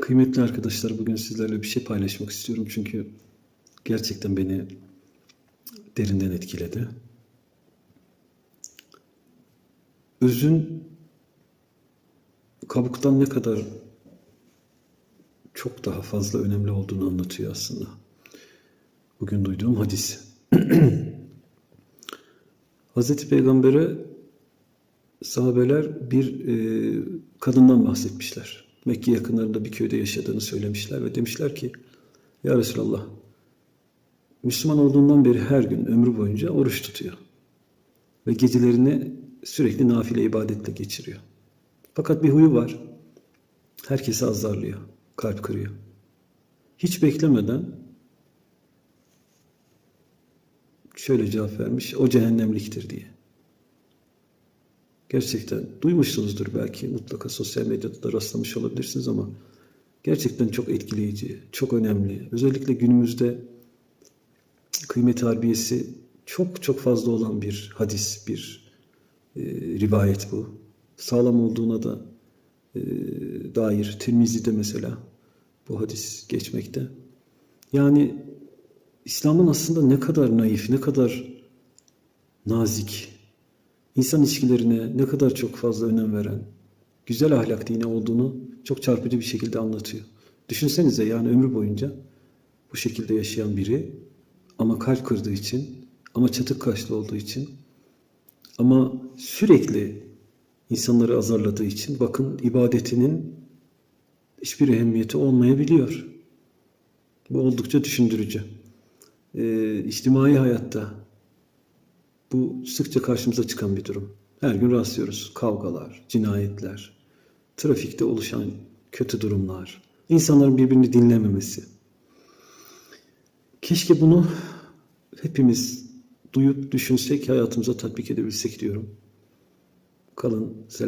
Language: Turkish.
Kıymetli arkadaşlar bugün sizlerle bir şey paylaşmak istiyorum çünkü gerçekten beni derinden etkiledi. Özün kabuktan ne kadar çok daha fazla önemli olduğunu anlatıyor aslında. Bugün duyduğum hadis. Hazreti Peygamber'e sahabeler bir e, kadından bahsetmişler. Mekke yakınlarında bir köyde yaşadığını söylemişler ve demişler ki Ya Resulallah Müslüman olduğundan beri her gün ömrü boyunca oruç tutuyor. Ve gecelerini sürekli nafile ibadetle geçiriyor. Fakat bir huyu var. Herkesi azarlıyor, kalp kırıyor. Hiç beklemeden şöyle cevap vermiş, o cehennemliktir diye. Gerçekten duymuşsunuzdur belki mutlaka sosyal medyada da rastlamış olabilirsiniz ama gerçekten çok etkileyici, çok önemli. Özellikle günümüzde kıymet harbiyesi çok çok fazla olan bir hadis, bir e, rivayet bu. Sağlam olduğuna da e, dair Tirmizi'de mesela bu hadis geçmekte. Yani İslam'ın aslında ne kadar naif, ne kadar nazik, insan ilişkilerine ne kadar çok fazla önem veren, güzel ahlak dini olduğunu çok çarpıcı bir şekilde anlatıyor. Düşünsenize yani ömrü boyunca bu şekilde yaşayan biri ama kalp kırdığı için, ama çatık kaşlı olduğu için, ama sürekli insanları azarladığı için bakın ibadetinin hiçbir ehemmiyeti olmayabiliyor. Bu oldukça düşündürücü. Ee, içtimai hayatta bu sıkça karşımıza çıkan bir durum. Her gün rastlıyoruz. Kavgalar, cinayetler, trafikte oluşan kötü durumlar, insanların birbirini dinlememesi. Keşke bunu hepimiz duyup düşünsek, hayatımıza tatbik edebilsek diyorum. Kalın, selam.